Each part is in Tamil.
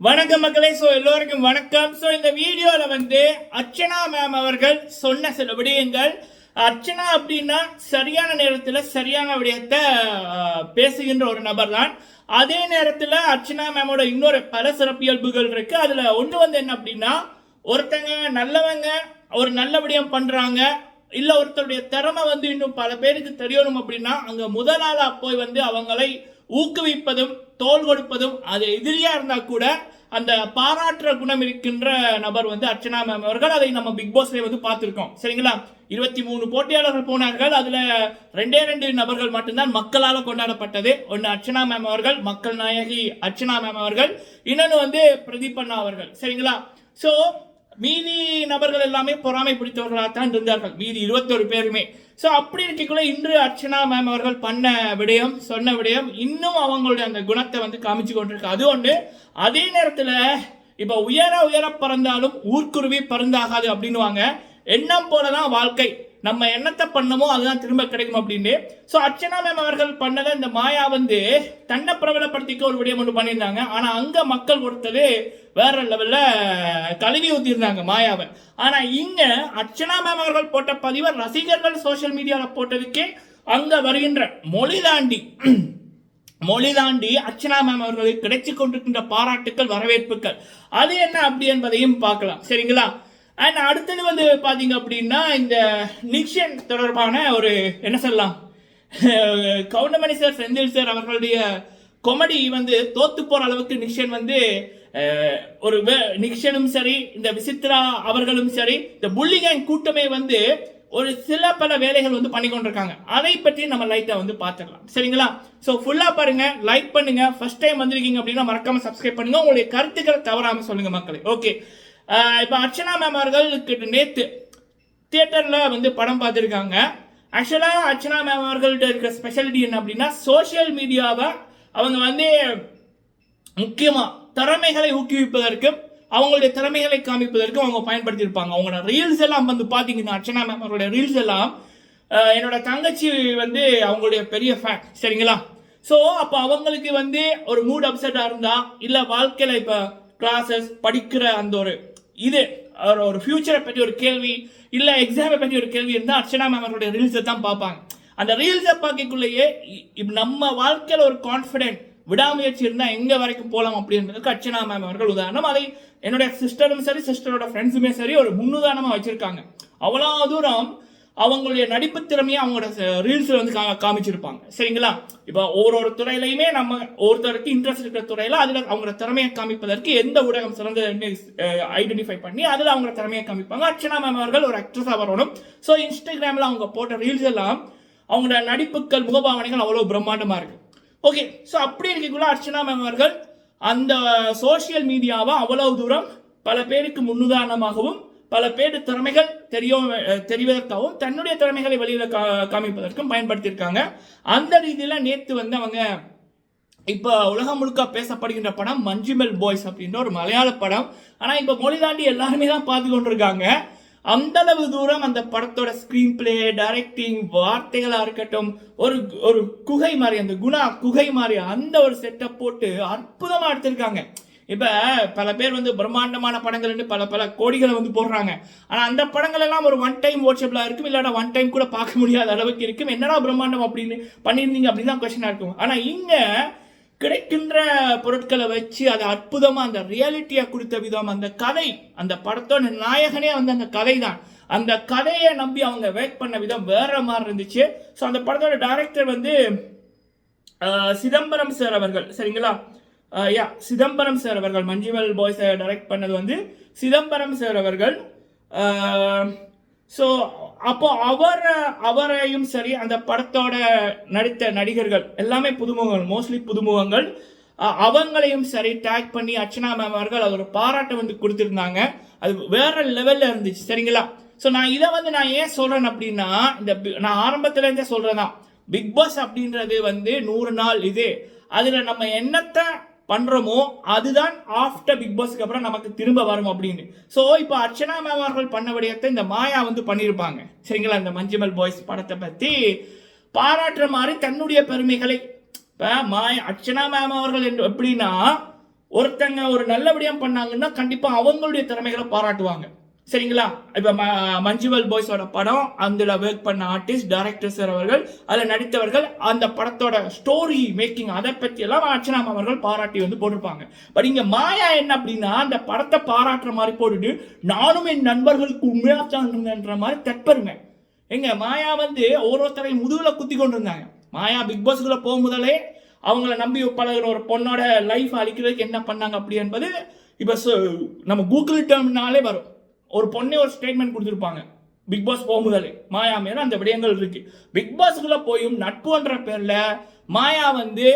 வணக்கம் மக்களே. ஸோ எல்லோருக்கும் வணக்கம். ஸோ இந்த வீடியோவில் வந்து அர்ச்சனா மேம் அவர்கள் சொன்ன சில விடயங்கள். அர்ச்சனா அப்படின்னா சரியான நேரத்தில் சரியான விடயத்தை பேசுகின்ற ஒரு நபர் தான் அதே நேரத்தில் அர்ச்சனா மேமோட இன்னொரு பல சிறப்பியல்புகள் இருக்கு. அதில் ஒன்று வந்து என்ன அப்படின்னா ஒருத்தங்க நல்லவங்க ஒரு நல்ல விடயம் பண்ணுறாங்க இல்லை ஒருத்தருடைய திறமை வந்து இன்னும் பல பேருக்கு தெரியணும் அப்படின்னா அங்கே முதல் போய் வந்து அவங்களை ஊக்குவிப்பதும் தோல் கொடுப்பதும் அது எதிரியா இருந்தா கூட அந்த பாராட்டுற குணம் இருக்கின்ற நபர் வந்து அர்ச்சனா மேம் அவர்கள். அதை நம்ம பிக் பாஸ்ல வந்து பார்த்திருக்கோம். சரிங்களா? இருபத்தி மூணு போட்டியாளர்கள் போனார்கள். அதுல ரெண்டே ரெண்டு நபர்கள் மட்டும்தான் மக்களால் கொண்டாடப்பட்டது. ஒன்று அர்ச்சனா மேம் அவர்கள் மக்கள் நாயகி அர்ச்சனா மேம் அவர்கள். இன்னொன்று வந்து பிரதீபண்ணா அவர்கள். சரிங்களா? ஸோ மீதி நபர்கள் எல்லாமே பொறாமை பிடித்தவர்களாக தான் இருந்தார்கள். மீதி இருபத்தொரு பேருமே. ஸோ அப்படி இருக்கக்குள்ள இன்று அர்ச்சனா மேம் அவர்கள் பண்ண விடயம் சொன்ன விடயம் இன்னும் அவங்களுடைய அந்த குணத்தை வந்து காமிச்சு கொண்டிருக்கு. அது ஒன்று அதே நேரத்தில் இப்போ உயர உயர பறந்தாலும் ஊர்க்குருவி பறந்தாகாது அப்படின்னுவாங்க. எண்ணம் போல தான் வாழ்க்கை. நம்ம என்னத்தை பண்ணமோ அதுதான் திரும்ப கிடைக்கும் அப்படின்னு ஸோ அர்ச்சனா மேம் அவர்கள் பண்ணதை இந்த மாயா வந்து தன்னை பிரபலப்படுத்திக்க ஒரு விடயம் ஒன்று பண்ணியிருந்தாங்க. ஆனால் அங்கே மக்கள் கொடுத்தது வேற லெவலில் கழுவி ஊற்றிருந்தாங்க மாயாவை. ஆனால் இங்கே அர்ச்சனா மேம் அவர்கள் போட்ட பதிவை ரசிகர்கள் சோஷியல் மீடியாவில் போட்டதுக்கே அங்கே வருகின்ற மொழி தாண்டி மொழி தாண்டி அர்ச்சனா மேம் அவர்களுக்கு கிடைச்சி கொண்டிருக்கின்ற பாராட்டுக்கள் வரவேற்புகள் அது என்ன அப்படி என்பதையும் பார்க்கலாம். சரிங்களா? அண்ட் அடுத்தது வந்து பார்த்தீங்க அப்படின்னா இந்த நிக்ஷன் தொடர்பான ஒரு என்ன சொல்லலாம்? கவுண்டமணி சார் செந்தில் சார் அவர்களுடைய கொமெடி வந்து தோத்து போகிற அளவுக்கு நிக்ஷன் வந்து ஒரு வே- நிக்ஷனும் சரி இந்த விசித்ரா அவர்களும் சரி இந்த புள்ளிகேங் கூட்டமே வந்து ஒரு சில பல வேலைகள் வந்து பண்ணி கொண்டிருக்காங்க. அதை பற்றி நம்ம லைட்டாக வந்து பார்த்துக்கலாம். சரிங்களா? ஸோ ஃபுல்லாக பாருங்க லைக் பண்ணுங்க. ஃபர்ஸ்ட் டைம் வந்திருக்கீங்க அப்படின்னா மறக்காம சப்ஸ்கிரைப் பண்ணுங்க. உங்களுடைய கருத்துக்களை தவறாமல் சொல்லுங்க மக்களை. ஓகே இப்போ அர்ச்சனா மேம் அவர்களுக்கு நேற்று தியேட்டரில் வந்து படம் பார்த்துருக்காங்க. ஆக்சுவலாக அர்ச்சனா மேம் அவர்கள்ட்ட இருக்கிற ஸ்பெஷாலிட்டி என்ன அப்படின்னா சோஷியல் மீடியாவை அவங்க வந்து முக்கியமாக திறமைகளை ஊக்குவிப்பதற்கும் அவங்களுடைய திறமைகளை காமிப்பதற்கும் அவங்க பயன்படுத்தியிருப்பாங்க. அவங்களோட ரீல்ஸ் எல்லாம் வந்து பார்த்தீங்கன்னா அர்ச்சனா மேம் அவருடைய ரீல்ஸ் எல்லாம் என்னோட தங்கச்சி வந்து அவங்களுடைய பெரிய ஃபேன் சரிங்களா? ஸோ அப்போ அவங்களுக்கு வந்து ஒரு மூட் அப்செட்டாக இருந்தால் இல்லை வாழ்க்கையில் இப்போ கிளாஸஸ் படிக்கிற அந்த ஒரு இது ஒரு ஒரு ஃபியூச்சரை பற்றி ஒரு கேள்வி இல்லை எக்ஸாமை பற்றி ஒரு கேள்வி இருந்தால் அர்ச்சனா மேம் அவருடைய ரீல்ஸை தான் பார்ப்பாங்க. அந்த ரீல்ஸை பார்க்கக்குள்ளேயே இ- நம்ம வாழ்க்கையில் ஒரு கான்ஃபிடென்ட் விடாமுயற்சி இருந்தால் எங்கே வரைக்கும் போகலாம் அப்படின்றதுக்கு அர்ச்சனா மேம் அவர்கள் உதாரணம். அதை என்னுடைய சிஸ்டரும் சரி சிஸ்டரோட ஃப்ரெண்ட்ஸுமே சரி ஒரு முன்னுதாரணமாக வச்சுருக்காங்க. அவ்வளோ தூரம் அவங்களுடைய நடிப்பு திறமையை அவங்களோட ரீல்ஸில் வந்து கா காமிச்சிருப்பாங்க. சரிங்களா? இப்போ ஒரு ஒரு துறையிலையுமே நம்ம ஒருத்தருக்கு இன்ட்ரெஸ்ட் இருக்கிற துறையில் அதில் அவங்களோட திறமையை காமிப்பதற்கு எந்த ஊடகம் சிறந்ததுன்னு ஐடென்டிஃபை பண்ணி அதில் அவங்களோட திறமையை காமிப்பாங்க. அர்ச்சனா மேம் அவர்கள் ஒரு ஆக்ட்ரஸாக வரணும். ஸோ இன்ஸ்டாகிராமில் அவங்க போட்ட ரீல்ஸ் எல்லாம் அவங்களோட நடிப்புகள் முகபாவனைகள் அவ்வளோ பிரம்மாண்டமாக இருக்குது ஓகே ஸோ அப்படி இருக்கக்குள்ள அர்ச்சனா மேம் அவர்கள் அந்த சோஷியல் மீடியாவை அவ்வளவு தூரம் பல பேருக்கு முன்னுதாரணமாகவும் பல பேர் திறமைகள் தெரியும் தெரிவதற்காகவும் தன்னுடைய திறமைகளை வெளியில் கா காமிப்பதற்கும் பயன்படுத்தியிருக்காங்க. அந்த ரீதியில் நேற்று வந்து அவங்க இப்போ உலகம் முழுக்க பேசப்படுகின்ற படம் மஞ்சுமெல் பாய்ஸ் அப்படின்ற ஒரு மலையாள படம். ஆனால் இப்போ மொழி தாண்டி எல்லாருமே தான் பார்த்து கொண்டிருக்காங்க. அந்தளவு தூரம் அந்த படத்தோட ஸ்க்ரீன் பிளே டைரக்டிங் வார்த்தைகளாக இருக்கட்டும் ஒரு ஒரு குகை மாதிரி அந்த குணா குகை மாதிரி அந்த ஒரு செட்டப் போட்டு அற்புதமாக எடுத்திருக்காங்க. இப்போ பல பேர் வந்து பிரம்மாண்டமான படங்கள்னு பல பல கோடிகளை வந்து போடுறாங்க. ஆனால் அந்த படங்கள் எல்லாம் ஒரு ஒன் டைம் வாட்ஸ்அப்பில் இருக்கும் இல்லாட்டா ஒன் டைம் கூட பார்க்க முடியாத அளவுக்கு இருக்கும். என்னடா பிரம்மாண்டம் அப்படின்னு பண்ணியிருந்தீங்க அப்படின்னு தான் கொஸ்டினாக இருக்கும். ஆனால் இங்கே கிடைக்கின்ற பொருட்களை வச்சு அதை அற்புதமாக அந்த ரியாலிட்டியாக கொடுத்த விதம் அந்த கதை அந்த படத்தோட நாயகனே வந்து அந்த கதை தான் அந்த கதையை நம்பி அவங்க வேக் பண்ண விதம் வேற மாதிரி இருந்துச்சு. ஸோ அந்த படத்தோட டைரக்டர் வந்து சிதம்பரம் சார் அவர்கள். சரிங்களா? யா சிதம்பரம் சார் அவர்கள் மஞ்சுமல் பாய்ஸை டைரக்ட் பண்ணது வந்து சிதம்பரம் சார் அவர்கள். ஸோ அப்போ அவர் அவரையும் சரி அந்த படத்தோட நடித்த நடிகர்கள் எல்லாமே புதுமுகங்கள் மோஸ்ட்லி புதுமுகங்கள் அவங்களையும் சரி டேக் பண்ணி அர்ச்சனா மேம் அவர்கள் அது ஒரு பாராட்டை வந்து கொடுத்துருந்தாங்க. அது வேற லெவலில் இருந்துச்சு சரிங்களா? ஸோ நான் இதை வந்து நான் ஏன் சொல்கிறேன் அப்படின்னா இந்த நான் ஆரம்பத்துலேருந்தே சொல்கிறேன் தான். பிக் பாஸ் அப்படின்றது வந்து நூறு நாள் இது. அதில் நம்ம என்னத்தை பண்ணுறோமோ அதுதான் ஆஃப்டர் பிக் பாஸ்க்கு அப்புறம் நமக்கு திரும்ப வரும் அப்படின்னு. ஸோ இப்போ அர்ச்சனா மேம் அவர்கள் பண்ண விடயத்தை இந்த மாயா வந்து பண்ணியிருப்பாங்க சரிங்களா இந்த மஞ்சுமல் பாய்ஸ் படத்தை பற்றி பாராட்டுற மாதிரி தன்னுடைய பெருமைகளை இப்போ மாயா அர்ச்சனா மேம் அவர்கள் என்று எப்படின்னா ஒருத்தங்க ஒரு நல்லபடியா பண்ணாங்கன்னா கண்டிப்பாக அவங்களுடைய திறமைகளை பாராட்டுவாங்க. சரிங்களா? இப்போ ம- மஞ்சுவல் பாய்ஸோட படம் அதில் ஒர்க் பண்ண ஆர்டிஸ்ட் டைரக்டர் சார் அவர்கள் அதில் நடித்தவர்கள் அந்த படத்தோட ஸ்டோரி மேக்கிங் அதை பற்றியெல்லாம் அர்ச்சனாம் அவர்கள் பாராட்டி வந்து போட்டிருப்பாங்க. பட் இங்கே மாயா என்ன அப்படின்னா அந்த படத்தை பாராட்டுற மாதிரி போட்டுட்டு நானும் என் நண்பர்களுக்கு உண்மையாக தான்ன்ற மாதிரி தற்பெருமை எங்க மாயா வந்து ஒவ்வொருத்தரையும் முதுகில் குத்தி கொண்டு இருந்தாங்க மாயா பிக் பாஸ்க்குள்ள போகும் முதலே அவங்கள நம்பி பழகிற ஒரு பொண்ணோட லைஃப் அழிக்கிறதுக்கு என்ன பண்ணாங்க அப்படி என்பது இப்போ நம்ம கூகுள் டேர்ம்னாலே வரும். ஒரு பொண்ணே ஒரு ஸ்டேட்மெண்ட் கொடுத்துருப்பாங்க. பிக் பாஸ் போகும்போது மாயா மேல அந்த விடயங்கள் இருக்கு. பிக் பாஸ்க்குள்ள போயும் நட்புன்ற பேர்ல மாயா வந்து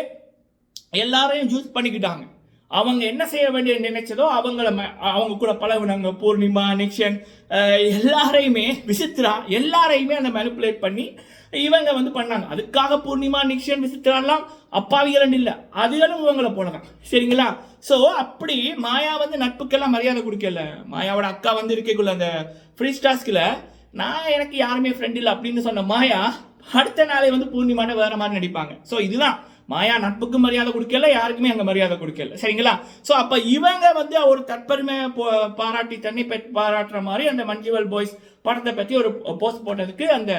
எல்லாரையும் யூஸ் பண்ணிக்கிட்டாங்க. அவங்க என்ன செய்ய வேண்டிய நினைச்சதோ அவங்கள ம- அவங்க கூட பழகுனாங்க பூர்ணிமா நிக்ஷன் எல்லாரையுமே விசித்ரா எல்லாரையுமே அந்த மேனிப்புலேட் பண்ணி இவங்க வந்து பண்ணாங்க. அதுக்காக பூர்ணிமா நிக்ஷன் விசித்ராலாம் அப்பாவிகளன் இல்லை. அதுகளும் இவங்களை போலதான். சரிங்களா? ஸோ அப்படி மாயா வந்து நட்புக்கெல்லாம் மரியாதை கொடுக்கல. மாயாவோட அக்கா வந்து இருக்கக்குள்ள அந்த ஃப்ரீ ஸ்டாஸ்கில் நான் எனக்கு யாருமே ஃப்ரெண்ட் இல்லை அப்படின்னு சொன்ன மாயா அடுத்த நாளே வந்து பூர்ணிமான வேற மாதிரி நடிப்பாங்க. ஸோ இதுதான். மாயா நட்புக்கு மரியாதை கொடுக்கல யாருக்குமே அங்கே மரியாதை கொடுக்கல. சரிங்களா? ஸோ அப்போ இவங்க வந்து ஒரு தற்பெருமை போ- பாராட்டி தண்ணி பெட் பாராட்டுற மாதிரி அந்த மஞ்சுவல் பாய்ஸ் படத்தை பற்றி ஒரு போஸ்ட் போட்டதுக்கு அந்த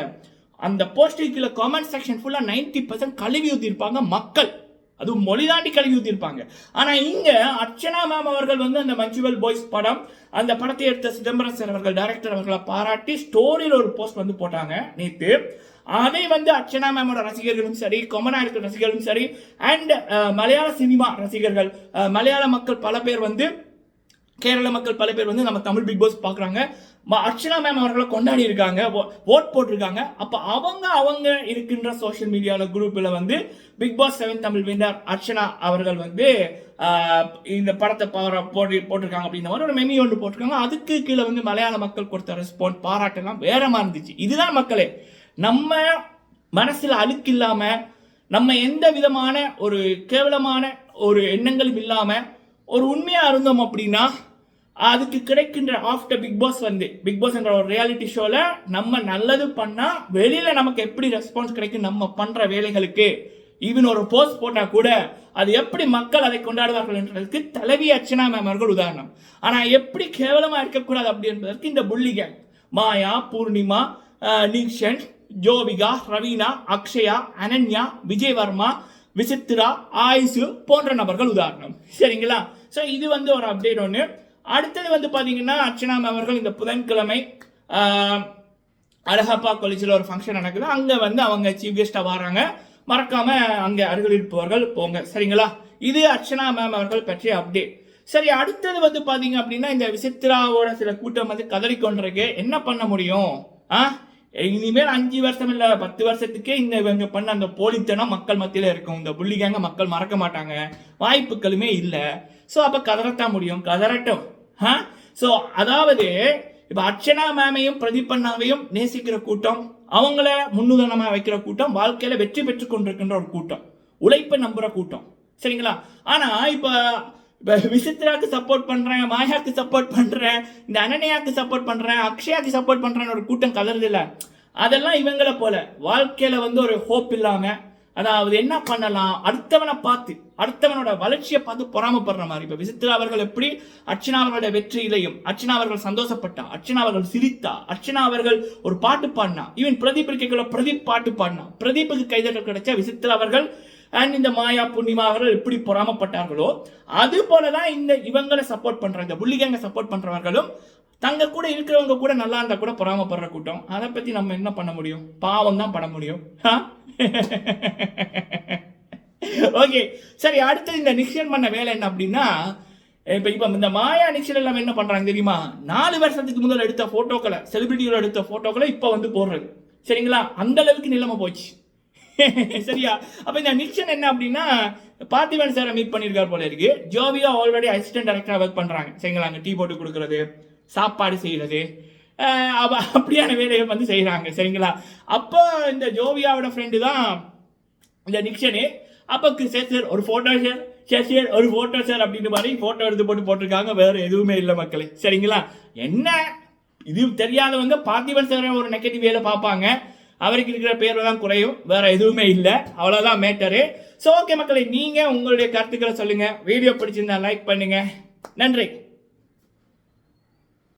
அந்த போஸ்டுக்குள்ள காமெண்ட் செக்ஷன் ஃபுல்லாக நைன்டி பர்சன்ட் கழுவி ஊற்றிருப்பாங்க மக்கள். அதுவும் மொழி தாண்டி கழுவி ஊற்றிருப்பாங்க ஆனால் இங்கே அர்ச்சனா மேம் அவர்கள் வந்து அந்த மஞ்சுவல் பாய்ஸ் படம் அந்த படத்தை எடுத்த சிதம்பரம் சார் அவர்கள் டைரக்டர் அவர்களை பாராட்டி ஸ்டோரியில் ஒரு போஸ்ட் வந்து போட்டாங்க நேற்று அதை வந்து அர்ச்சனா மேமோட ரசிகர்களும் சரி கொமனா இருக்கிற ரசிகர்களும் சரி அண்ட் மலையாள சினிமா ரசிகர்கள் மலையாள மக்கள் பல பேர் வந்து கேரள மக்கள் பல பேர் வந்து நம்ம தமிழ் பிக் பாஸ் பார்க்குறாங்க அர்ச்சனா மேம் அவர்களை கொண்டாடி இருக்காங்க. ஓட் போட்டிருக்காங்க. அப்போ அவங்க அவங்க இருக்கின்ற சோஷியல் மீடியாவில் குரூப்பில் வந்து Bigg Boss seven Tamil winner Archana அவர்கள் வந்து இந்த படத்தை போட்டு போட்டிருக்காங்க அப்படின்ற மாதிரி ஒரு மெமி ஒன்று போட்டிருக்காங்க. அதுக்கு கீழே வந்து மலையாள மக்கள் கொடுத்த ரெஸ்பாண்ட் பாராட்டெல்லாம் வேறமா இருந்துச்சு. இதுதான் மக்களே நம்ம மனசில் அழுக்கு இல்லாமல் நம்ம எந்த விதமான ஒரு கேவலமான ஒரு எண்ணங்களும் இல்லாமல் ஒரு உண்மையாக இருந்தோம் அப்படின்னா அதுக்கு கிடைக்கின்ற ஆஃப்டர் பிக் பாஸ் வந்து பிக் பாஸ் என்ற ஒரு ரியாலிட்டி ஷோவில் நம்ம நல்லது பண்ணால் வெளியில் நமக்கு எப்படி ரெஸ்பான்ஸ் கிடைக்கும் நம்ம பண்ணுற வேலைகளுக்கு. ஈவன் ஒரு போஸ்ட் போட்டால் கூட அது எப்படி மக்கள் அதை கொண்டாடுவார்கள் என்றதுக்கு தலைவி அர்ச்சனா மேம் அவர்கள் உதாரணம். ஆனால் எப்படி கேவலமாக இருக்கக்கூடாது அப்படி என்பதற்கு இந்த புள்ளி கேங் மாயா பூர்ணிமா நீக்ஷன் நிக்ஷன் ஜோவிகா ரவீனா அக்ஷயா அனன்யா விஜயவர்மா விசித்ரா ஆயுசு போன்ற நபர்கள் உதாரணம். சரிங்களா? ஸோ இது வந்து ஒரு அப்டேட் ஒன்று அடுத்தது வந்து பார்த்தீங்கன்னா அர்ச்சனா அவர்கள் இந்த புதன்கிழமை அழகப்பா காலேஜில் ஒரு ஃபங்க்ஷன் நடக்குது. அங்கே வந்து அவங்க சீஃப் கெஸ்ட்டாக வராங்க மறக்காம அங்கே அருகில் இருப்பவர்கள் போங்க. சரிங்களா? இது அர்ச்சனா மேம் அவர்கள் பற்றிய அப்டேட் சரி அடுத்தது வந்து பார்த்தீங்க அப்படின்னா இந்த விசித்ராவோட சில கூட்டம் வந்து கதறி கொண்டிருக்கு என்ன பண்ண முடியும்? ஆ? இனிமேல் அஞ்சு வருஷம் இல்ல பத்து வருஷத்துக்கே இந்த இவங்க பண்ண அந்த போலித்தனம் மக்கள் மத்தியில இருக்கும். இந்த புள்ளிகாங்க மக்கள் மறக்க மாட்டாங்க. வாய்ப்புகளுமே இல்லை. ஸோ அப்ப கதறத்தான் முடியும். கதறட்டும். ஆ? ஸோ அதாவது இப்ப அர்ச்சனா மேமையும் பிரதீப் அண்ணாவையும் நேசிக்கிற கூட்டம் அவங்கள முன்னுதாரணமா வைக்கிற கூட்டம் வாழ்க்கையில வெற்றி பெற்று கொண்டிருக்கின்ற ஒரு கூட்டம். உழைப்பை நம்புற கூட்டம். சரிங்களா? ஆனா இப்போ விசித்ராக்கு சப்போர்ட் பண்ணுறேன் மாயாக்கு சப்போர்ட் பண்ணுறேன் இந்த அனன்யாக்கு சப்போர்ட் பண்ணுறேன் அக்ஷயாக்கு சப்போர்ட் பண்ணுறேன்னு ஒரு கூட்டம் கலருதில்ல அதெல்லாம் இவங்களை போல வாழ்க்கையில் வந்து ஒரு ஹோப் இல்லாமல் அதாவது என்ன பண்ணலாம்? அடுத்தவனை பார்த்து அடுத்தவனோட வளர்ச்சியை பார்த்து பொறாமப்படுற மாதிரி. இப்போ விசித்ரா அவர்கள் எப்படி? அர்ச்சனா அவர்களோட வெற்றியிலையும் அர்ச்சனா அவர்கள் சந்தோஷப்பட்டா அர்ச்சனா அவர்கள் சிரித்தா அர்ச்சனா அவர்கள் ஒரு பாட்டு பாடினா ஈவன் பிரதீப் இருக்கைக்குள்ள பிரதீப் பாட்டு பாடினா பிரதீப்புக்கு கைதட்டல் கிடைச்சா விசித்ரா அவர்கள் அண்ட் இந்த மாயா பூர்ணிமா அவர்கள் எப்படி பொறாமப்பட்டார்களோ அது போலதான் இந்த இவங்களை சப்போர்ட் பண்ற இந்த புள்ளிகங்க சப்போர்ட் பண்றவர்களும் தங்க கூட இருக்கிறவங்க கூட நல்லா இருந்தா கூட பொறாமப்படுற கூட்டம். அதை பத்தி நம்ம என்ன பண்ண முடியும்? பாவம் தான் பண்ண முடியும். ஓகே சரி அடுத்து இந்த நிச்சயம் பண்ண வேலை என்ன அப்படின்னா இப்போ இப்போ இந்த மாயா நிச்சயம் எல்லாம் என்ன பண்றாங்க தெரியுமா? நாலு வருஷத்துக்கு முதல் எடுத்த போட்டோக்களை செலிபிரிட்டிகள் எடுத்த போட்டோக்களை இப்போ வந்து போடுறது. சரிங்களா? அந்த அளவுக்கு நிலைமை போச்சு. சரியா? அப்ப இந்த நிக்ஷன் என்ன அப்படின்னா பார்த்திபன் சாரை மீட் பண்ணியிருக்காரு போல இருக்கு. ஜோவியா ஆல்ரெடி அசிஸ்டன்ட் டைரக்டரா ஒர்க் பண்றாங்க. சரிங்களா? அங்க டீ போட்டு கொடுக்கறது சாப்பாடு செய்யறது. அப்படியான வேலைகள் வந்து செய்யறாங்க சரிங்களா? அப்போ இந்த ஜோவியாவோட ஃப்ரெண்டு தான் இந்த நிக்ஷனு அப்போ சார் சார் ஒரு ஃபோட்டோ சார் சார் சார் ஒரு ஃபோட்டோ சார் அப்படின்னு மாதிரி ஃபோட்டோ எடுத்து போட்டு போட்டிருக்காங்க. வேற எதுவுமே இல்லை மக்களே. சரிங்களா? என்ன? இது தெரியாதவங்க பார்த்திபன் சார் ஒரு நெகட்டிவ் வேலை பார்ப்பாங்க. அவருக்கு இருக்கிற பேர் தான் குறையும் வேற எதுவுமே இல்லை. அவ்வளோதான் மேட்டரு. ஸோ ஓகே மக்களை நீங்கள் உங்களுடைய கருத்துக்களை சொல்லுங்கள் வீடியோ பிடிச்சிருந்தா லைக் பண்ணுங்கள் நன்றி.